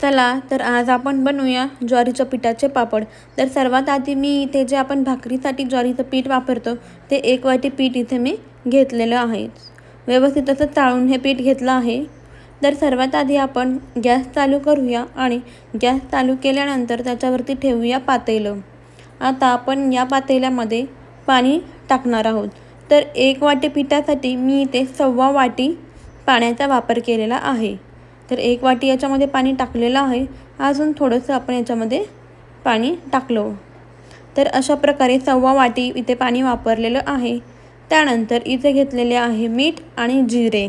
चला तर आज आपण बनवूया ज्वारीच्या पिठाचे पापड. तर सर्वात आधी मी इथे जे आपण भाकरीसाठी ज्वारीचं पीठ वापरतो ते एक वाटी पीठ इथे मी घेतलेलं आहे. व्यवस्थित असं चाळून हे पीठ घेतलं आहे. तर सर्वात आधी आपण गॅस चालू करूया आणि गॅस चालू केल्यानंतर त्याच्यावरती ठेवूया पातेलं. आता आपण या पातेल्यामध्ये पाणी टाकणार आहोत. तर एक वाटी पिठासाठी मी इथे सव्वा वाटी पाण्याचा वापर केलेला आहे. तर एक वाटी याच्यामध्ये पाणी टाकलेलं आहे. अजून थोडंसं आपण याच्यामध्ये पाणी टाकलो. तर अशा प्रकारे सव्वा वाटी इथे पाणी वापरलेलं आहे. त्यानंतर इथे घेतलेले आहे मीठ आणि जिरे.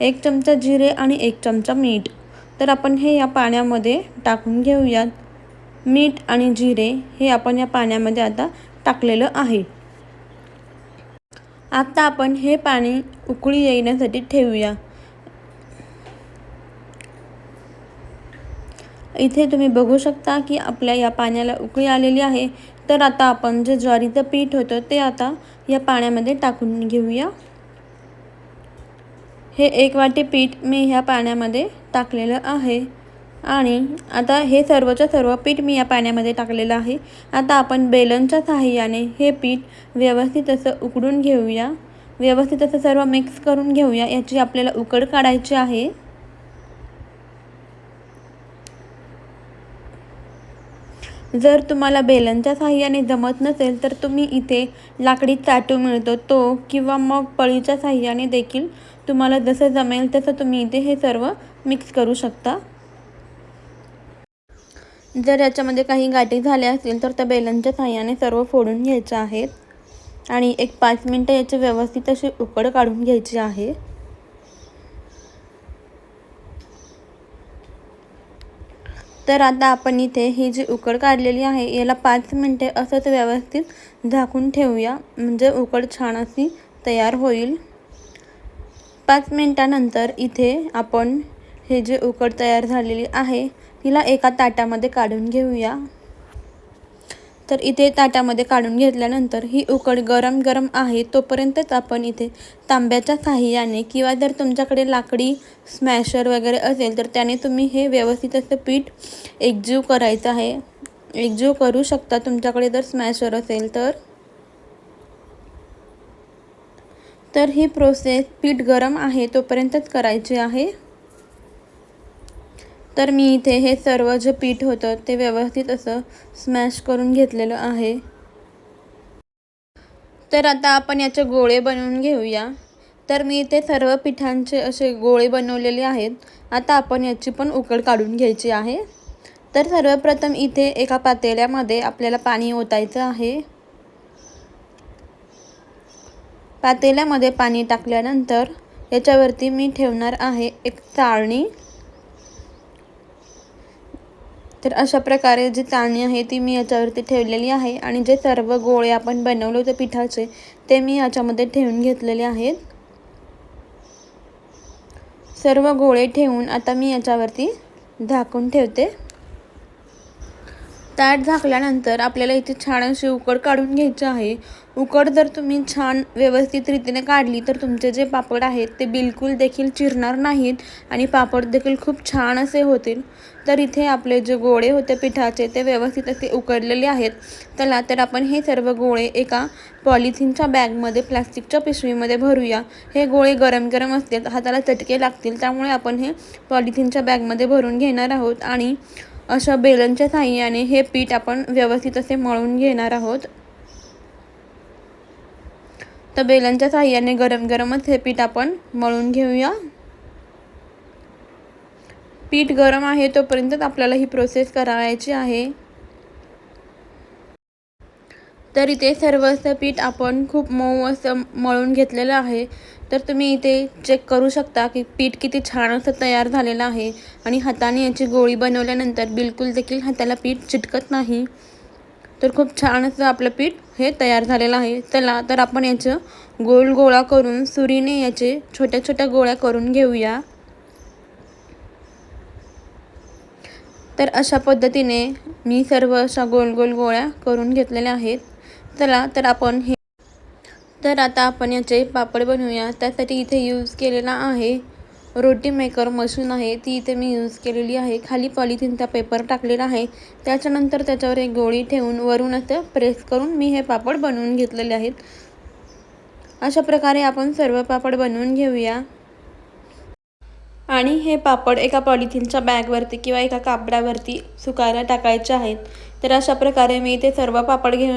एक चमचा जिरे आणि एक चमचा मीठ. तर आपण हे या पाण्यामध्ये टाकून घेऊयात. मीठ आणि जिरे हे आपण या पाण्यामध्ये आता टाकलेलं आहे. आता आपण हे पाणी उकळी येण्यासाठी ठेवूया. इथे तुम्ही बघू शकता की आपल्या या पाण्याला उकळी आलेली आहे. तर आता आपण जे ज्वारीचं पीठ होतं ते आता या पाण्यामध्ये टाकून घेऊया. हे एक वाटी पीठ मी ह्या पाण्यामध्ये टाकलेलं आहे. आणि आता हे सर्वच्या सर्व पीठ मी या पाण्यामध्ये टाकलेलं आहे. आता आपण बेलनच्या सहाय्याने हे पीठ व्यवस्थित असं उकडून घेऊया. व्यवस्थित असं सर्व मिक्स करून घेऊया. याची आपल्याला उकड काढायची आहे. जर तुम्हाला बेलनच्या साह्याने जमत नसेल तर तुम्ही इथे लाकडी चाटू मिळतो तो किंवा मग पळीच्या साह्याने देखील तुम्हाला जसं जमेल तसं तुम्ही इथे हे सर्व मिक्स करू शकता. जर याच्यामध्ये काही गाठी झाल्या असतील तर त्या बेलनच्या साह्याने सर्व फोडून घ्यायच्या आहेत. आणि एक पाच मिनटं याची व्यवस्थित अशी उकड काढून घ्यायची आहे. तर आता आपण इथे ही जी उकड काढलेली आहे याला पाच मिनटे असंच व्यवस्थित झाकून ठेवूया. म्हणजे उकड छान अशी तयार होईल. पाच मिनटानंतर इथे आपण हे जे उकड तयार झालेली आहे तिला एका ताटामध्ये काढून घेऊया. तर इथे ताटामध्ये काढून घेतल्यानंतर ही उकड गरम गरम आहे तोपर्यंतच आपण इथे तांब्याच्या साह्याने किंवा जर तुमच्याकडे लाकडी स्मॅशर वगैरे असेल तर त्याने तुम्ही हे व्यवस्थित असं पीठ एकजीव करायचं आहे. एकजीव करू शकता. तुमच्याकडे जर स्मॅशर असेल तर. तर ही प्रोसेस पीठ गरम आहे तोपर्यंतच करायची आहे. तर मी इथे हे सर्व जे पीठ होतं ते व्यवस्थित असं स्मॅश करून घेतलेलं आहे. तर आता आपण याचे गोळे बनवून घेऊया. तर मी इथे सर्व पिठांचे असे गोळे बनवलेले आहेत. आता आपण याची पण उकड काढून घ्यायची आहे. तर सर्वप्रथम इथे एका पातेल्यामध्ये आपल्याला पाणी ओतायचं आहे. पातेल्यामध्ये पाणी टाकल्यानंतर याच्यावरती मी ठेवणार आहे एक चाळणी. तर अशा प्रकारे जी चाळणी आहे ती मी याच्यावरती ठेवलेली आहे आणि जे सर्व गोळे आपण बनवले होते पिठाचे ते मी याच्यामध्ये ठेवून घेतलेले आहेत. सर्व गोळे ठेवून आता मी याच्यावरती झाकून ठेवते. ताट झाकल्यानंतर आपल्याला इथे छान अशी उकड काढून घ्यायची आहे. उकड जर तुम्ही छान व्यवस्थित रीतीने काढली तर तुमचे जे पापड आहेत ते बिलकुल देखील चिरणार नाहीत आणि पापड देखील खूप छान असे होतील. तर इथे आपले जे गोळे होते पिठाचे ते व्यवस्थित असे उकडलेले आहेत. चला तर आपण हे सर्व गोळे एका पॉलिथिनच्या बॅगमध्ये प्लास्टिकच्या पिशवीमध्ये भरूया. हे गोळे गरम गरम असतील हाताला चटके लागतील त्यामुळे आपण हे पॉलिथिनच्या बॅगमध्ये भरून घेणार आहोत आणि अशा बेलनच्या साह्याने हे पीठ आपण व्यवस्थित असे मळून घेणार आहोत. तर बेलनच्या साह्याने गरम गरमच हे पीठ आपण मळून घेऊया. पीठ गरम आहे तोपर्यंतच आपल्याला ही प्रोसेस करायची आहे. तर इथे सर्व असं पीठ आपण खूप मऊ असं मळून घेतलेलं आहे. तर तुम्ही इथे चेक करू शकता की पीठ किती छान असं तयार झालेलं आहे. आणि हाताने याची गोळी बनवल्यानंतर बिलकुल देखील हाताला पीठ चिटकत नाही. तर खूप छान असं आपलं पीठ हे तयार झालेलं आहे. चला तर आपण याचं गोल गोळा करून सुरीने याचे छोट्या छोट्या गोळ्या करून घेऊया. तर अशा पद्धतीने मी सर्व अशा गोल गोल गोळ्या करून घेतलेल्या आहेत. चला तर आपण हे तर आता आपण याचे पापड बनवूया. त्यासाठी इथे यूज केलेला आहे रोटी मेकर मशीन आहे. ती इथे मी यूज केलेली आहे. खाली पॉलिथिनचा पेपर टाकलेला आहे. त्याच्यानंतर त्याच्यावर एक गोळी ठेवून वरून असं प्रेस करून मी हे पापड बनवून घेतलेले आहेत. अशा प्रकारे आपण सर्व पापड बनवून घेऊया. आणि हे पापड एका पॉलिथिनच्या बॅगवरती किंवा एका कापडावरती सुकायला टाकायचे आहेत. तर अशा प्रकारे मी इथे सर्व पापड घे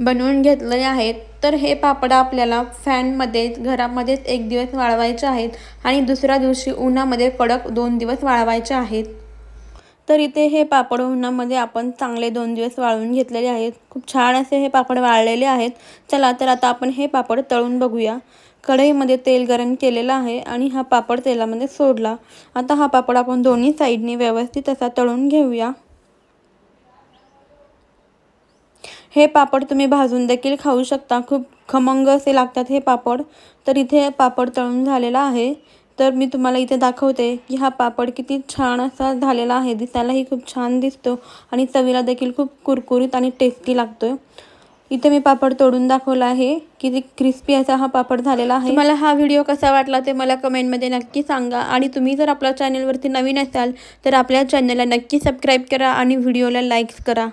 बनवून घेतलेले आहेत. तर हे पापड आपल्याला फॅनमध्ये घरामध्येच एक दिवस वाळवायचे आहेत आणि दुसऱ्या दिवशी उन्हामध्ये कडक दोन दिवस वाळवायचे आहेत. तर इथे हे पापड उन्हामध्ये आपण चांगले दोन दिवस वाळवून घेतलेले आहेत. खूप छान असे हे पापड वाळलेले आहेत. चला तर आता आपण हे पापड तळून बघूया. कढईमध्ये तेल गरम केलेलं आहे आणि हा पापड तेलामध्ये सोडला. आता हा पापड आपण दोन्ही साईडने व्यवस्थित असा तळून घेऊया. हे पापड तुम्ही भाजून देखील खाऊ शकता. खूप खमंग असे लागतात हे पापड. तर इथे पापड तळून झालेला आहे. तर मी तुम्हाला इथे दाखवते की हा पापड किती छान असा झालेला आहे. दिसायलाही खूप छान दिसतो आणि चवीला देखील खूप कुरकुरीत आणि टेस्टी लागतो इथे मी पापड तोडून दाखवला आहे किती क्रिस्पी असा हा पापड झालेला आहे. मला हा व्हिडिओ कसा वाटला ते मला कमेंटमध्ये नक्की सांगा. आणि तुम्ही जर आपल्या चॅनलवरती नवीन असाल तर आपल्या चॅनलला नक्की सबस्क्राईब करा आणि व्हिडिओला लाईक्स करा.